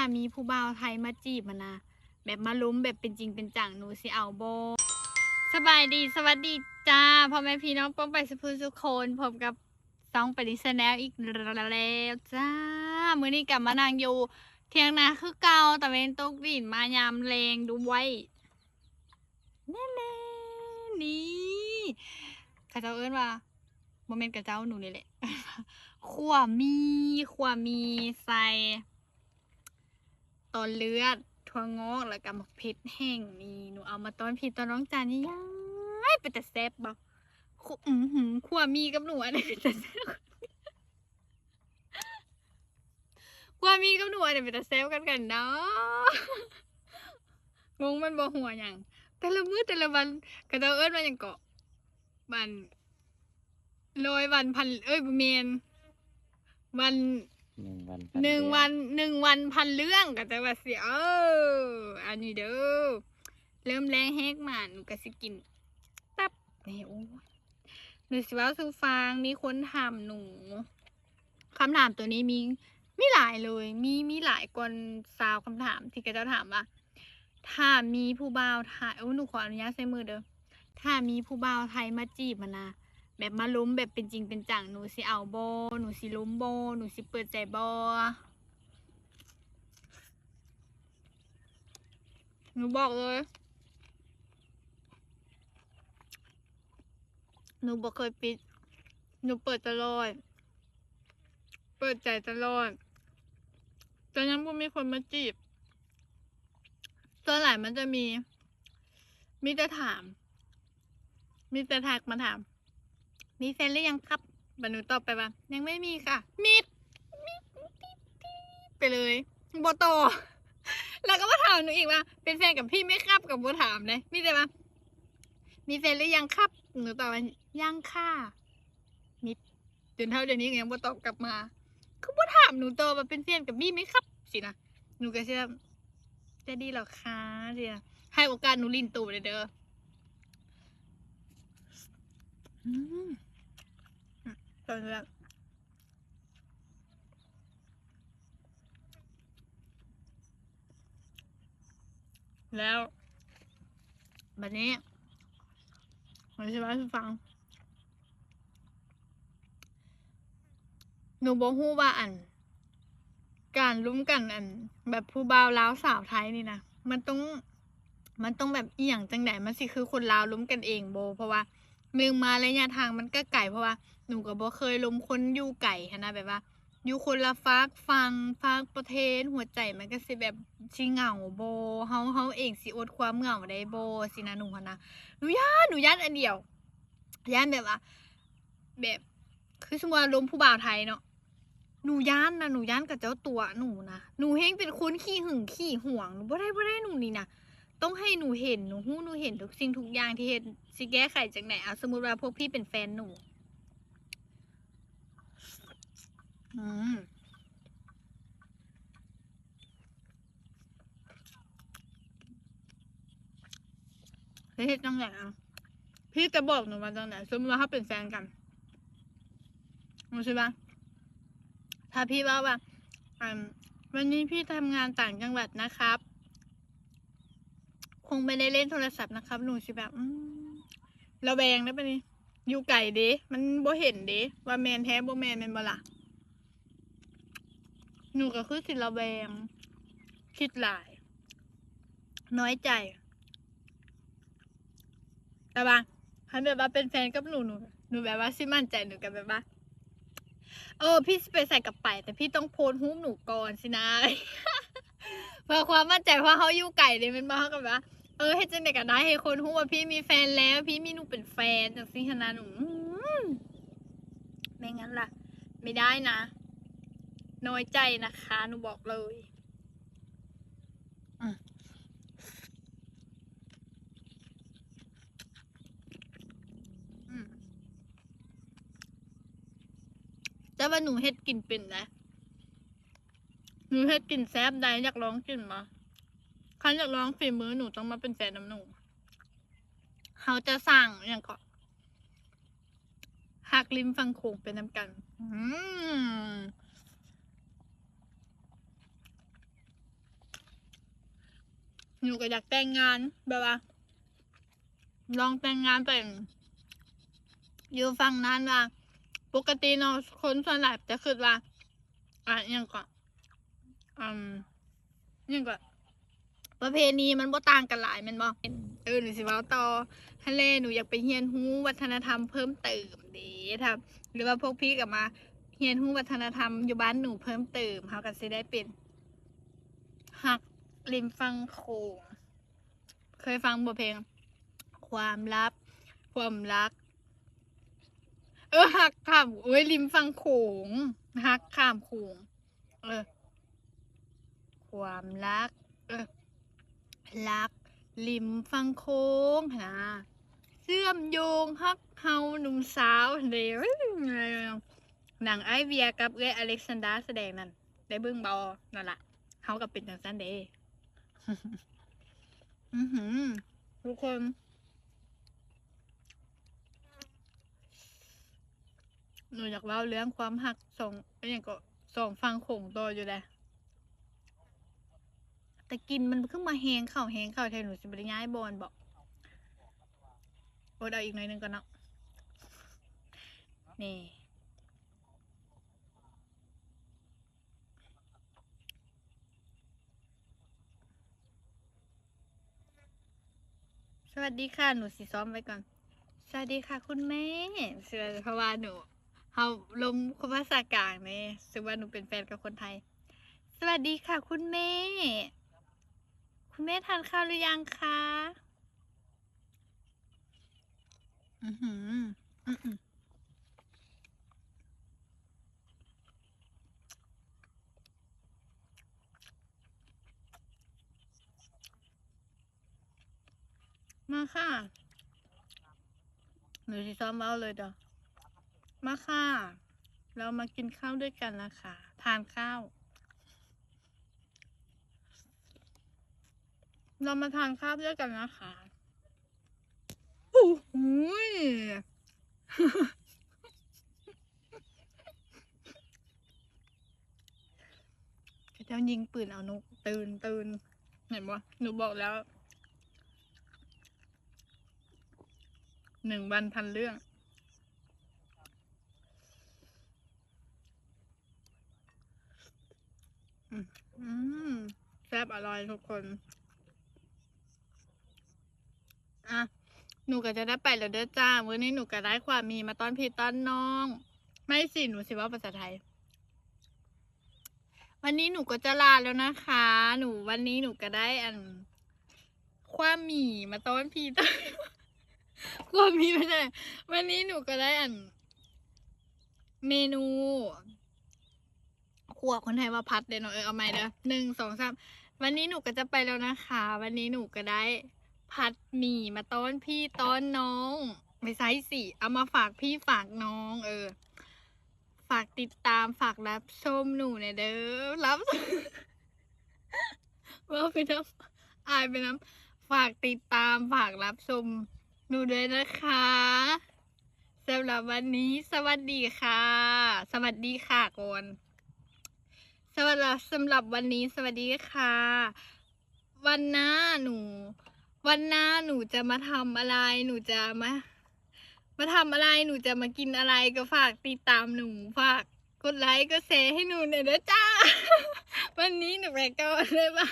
ามีผู้บ่าวไทยมาจีบมานะแบบมาลุ้มแบบเป็นจริงเป็นจังหนูสิเอาโบ สบายดีสวัสดีจ้าพ่อแม่พี่น้องป้องไปสุภูสุคนพบกับซองปริศแนลอีกแล้วจ้ามื้อนี้กลับมานางอยู่ เที่ยงนาคือเก่าแต่เวนตกดินมายามแรงดูไว้แน่ๆนี่ข้าเจ้าเอิ้นว่าโมเมนต์กับเจ้าหนูนี่แหละขั่วมีขั่วมีใส่ ตอนเลือดถั่วงอกแล้วก็หมกเพชรแห้งนี่หนูเอามาตอนพี่ตอนน้องจานนี่ยังเป็นแต่แซ่บบ่ขุอือหือขั่วมีกับหนูอันนี้เป็นแต่แซ่บขั่วมีกับหนูอันนี้เป็นแต่แซ่บกันกันเนาะงงมันบ่หัวหยังแต่ละมื้อแต่ละวันก็เจ้าเอิ้นว่าหยังเกาะมันลอยวันพันเอ้ยบ่แม่นวัน หนึ่งวันหนึ่งวันหนึ่งวันพันเรื่องก็จะว่าสิเอออันนี้เด้อเริ่มแรงแฮกมาหนูก็สิกิน ตับนี่โอ้ยหนูสิว่าสูฟังมีคนถามหนูคำถามตัวนี้มีมีหลายเลย มีมีหลายกวนสาวคำถามที่กระเจ้าถามว่าถ้ามีผู้บ่าวไทยโอ้หนูขออนุญาตใช้มือเด้อถ้ามีผู้บ่าวไทยมาจีบมานะ แบบมาล้มแบบเป็นจริงเป็นจังหนูสิเอาโบหนูสิล้มโบหนูสิเปิดใจโบหนูบอกเลย หนูบอกเคยปิด หนูเปิดตลอด เปิดใจตลอดตอนนั้นก็มีคนมาจีบตัวหลายมันจะมี มีแต่ถาม มีแต่ทักมาถาม มีแฟนหรือยังครับบันหนูตอบไปว่ายังไม่มีค่ะ มิดมิดมิดมิดไปเลยบอตแล้วก็มาถามหนูอีกว่า เป็นแฟนกับพี่ไหมครับกับโบถามเลยมีแต่ว่า มีแฟนหรือยังครับ หนูตอบว่ายังค่ะ มิดจนเท่าเดี๋ยวนี้ยังบอตอบกลับมาเขาบอถามหนูตอบว่าเป็นแฟนกับพี่ไหมครับสินะหนูก็เชื่อจะดีหรอคะเดียให้โอกาสหนูลินตูเลยเด้อ ตอนแรกแล้วบัดนี้ผมจะเล่าให้ฟัง หนูบอกฮู้ว่าอัน การลุ้มกันอัน แบบผู้บ่าวลาวสาวไทยนี่นะ มันต้อง มันต้องแบบอีหยังจังไหนมันสิคือคนลาวลุ้มกันเองโบ เพราะว่า หนึ่งมาระยะทางมันก็ไก่เพราะว่าหนูก็บ่เคยลมคนอยู่ไก่หั้นะแบบว่า อยู่คนละฟากฟังฟากประเทศหัวใจมันก็สิแบบสิเหงาโบเฮาเฮาเองสิอดความเหงาได้โบสินะหนูหั้นะหนูย่านหนูย่านอันเดียวย่านแบบว่า แบบคือสมมติว่าลมผู้บ่าวไทยเนาะหนูย่านนะหนูย่านกับเจ้าตัวหนูนะหนูเฮงเป็นคนขี้หึงขี้ห่วงหนูบ่ได้บ่ได้หนูนี่นะ ต้องให้หนูเห็นหนูหู้หนูเห็นทุกสิ่งทุกอย่างที่เห็นสิแก้ไขจากไหนเอาสมมติว่าพวกพี่เป็นแฟนหนูอืมเฮ็ดจังไหนอะพี่จะบอกหนูมาจังไหนสมมติว่าถ้าเป็นแฟนกันหนูใช่ปะถ้าพี่ว่าว่าวันนี้พี่ทำงานต่างจังหวัดนะครับ คงไม่ได้เล่นโทรศัพท์นะครับ หนูสิแบบอืมระแวงได้ปะนี่อยู่ไก่เด้มันบ่เห็นเด้ว่าแมนแท้บ่แมนแมนบ่ละหนูก็คือสิระแวงคิดหลาย น้อยใจ แต่ว่าถ้าแบบว่าเป็นแฟนกับหนูหนูหนูแบบว่าสิมั่นใจหนูกับแบบว่าเออพี่สิไปใส่กับไป แต่พี่ต้องโพสต์ฮูปหนูก่อนสินะเพื่อความมั่นใจว่าเขาอยู่ไก่เลยมันมาเขากับว่า เออให้จังเด็กก็ได้ให้คนรู้ว่าพี่มีแฟนแล้ว พี่มีหนูเป็นแฟนจากสิขนาดหนูอื้อไม่งั้นล่ะ ไม่ได้นะ น้อยใจนะคะหนูบอกเลยอืมอืมแต่ว่าหนูเฮ็ดกินเป็นนะ หนูเฮ็ดกินแซ่บได้อยากลองกินมาคั นอยากลองฝีมือหนูต้องมาเป็นแฟนน้ำหนูเขาจะสั่งอย่างก็หักริมฟังโขงเป็นน้ำกัน อืมหนูก็อยากแต่งงานแบบว่า ลองแต่งงานเป็นอยู่ฟังนั้นว่า ปกติเนาะคนส่วนใหญ่จะคิดว่าอะยังก่อนอืมอิหยังก่อน ประเพณีมันบ่ต่างกันหลายแม่นบ่เออหนูสิเว้าต่อทะเลหนูอยากไปเรียนรู้วัฒนธรรมเพิ่มเติมเด้ถ้าหรือว่าพวกพี่ก็มาเรียนรู้วัฒนธรรมอยู่บ้านหนูเพิ่มเติมเฮาก็สิได้เป็นหักริมฟังโขงเคยฟังบ่เพลง ความลับ ความรัก เออหักข้ามโอ้ยริมฟังโขงหักข้ามโขงเออ ความรัก เออ รักริมฟังโค้งนะเชื่อมโยงฮักเฮาหนุ่มสาวเดี๋ยวหนังไอเวียกับเออเล็กซานดาแสดงนั่นได้เบิ่งบอนั่นละเฮากับเป็นจังซันเด้อือหือทุกคนหนูอยากเล่าเรื่องความหักสองอย่างก็สองฟังโขงตัวอยู่แหละ แต่กินมันขึ้นมาแหงเข่าแหงเข่าแทนหนูสิบริย้ายบอลบอกโอดเอาอีกหน่อยนึงก่อนเนาะนี่สวัสดีค่ะ หนูสิซ้อมไว้ก่อน สวัสดีค่ะ คุณแม่เชื่อเพราะว่าหนูเขาลงภาษากลางเนี่ยซึ่งว่าหนูเป็นแฟนกับคนไทย สวัสดีค่ะ คุณแม่ คุณแม่ทานข้าวหรือยังคะ อือหือ อือมาค่ะหนูจะซ้อมเอาเลยเด้อมาค่ะ เรามากินข้าวด้วยกันนะคะ ทานข้าว เรามาทานข้าวด้วยกันนะคะโอ้โหยเจ้ายิงปืนเอานุกตื่นตื่นเห็นปะหนูบอกแล้ว หนึ่งวันพันเรื่องอืมอืมแซ่บอร่อยทุกคน อะหนูก็จะได้ไปแล้วเด้อจ้ามื้อนี้หนูก็ได้ความมีมาต้อนพี่ต้อนน้อง ไม่สิหนูสิว่าภาษาไทย วันนี้หนูก็จะลาแล้วนะคะ หนูวันนี้หนูก็ได้อัน ความมีมาต้อนพี่ต้อนความมีไม่ใช่วันนี้หนูก็ได้อัน เมนูครัวคนไทยว่าพัดเดี๋ยวหนูเออเอาใหม่เด้อหนึ่งสองสามวันนี้หนูก็จะไปแล้วนะคะ วันนี้หนูก็ได้ ผัดหมี่มาต้อนพี่ต้อนน้องไม่ใช่สิเอามาฝากพี่ฝากน้อง เออ ฝากติดตามฝากรับชมหนูหน่อยเด้อรับว่าไปน้ำอายไปน้ำฝากติดตามฝากรับชมหนูด้วยนะคะสำหรับวันนี้ สวัสดีค่ะ สวัสดีค่ะก่อนสวัสดีสำหรับวันนี้สวัสดีค่ะ วันหน้าหนู วันหน้าหนูจะมาทำอะไร หนูจะมา มาทำอะไร หนูจะมากินอะไรก็ฝากติดตามหนูฝากกดไลค์ก็แชร์ให้หนูหน่อยนะจ้า วันนี้หนูไปก่อนเลยบ้า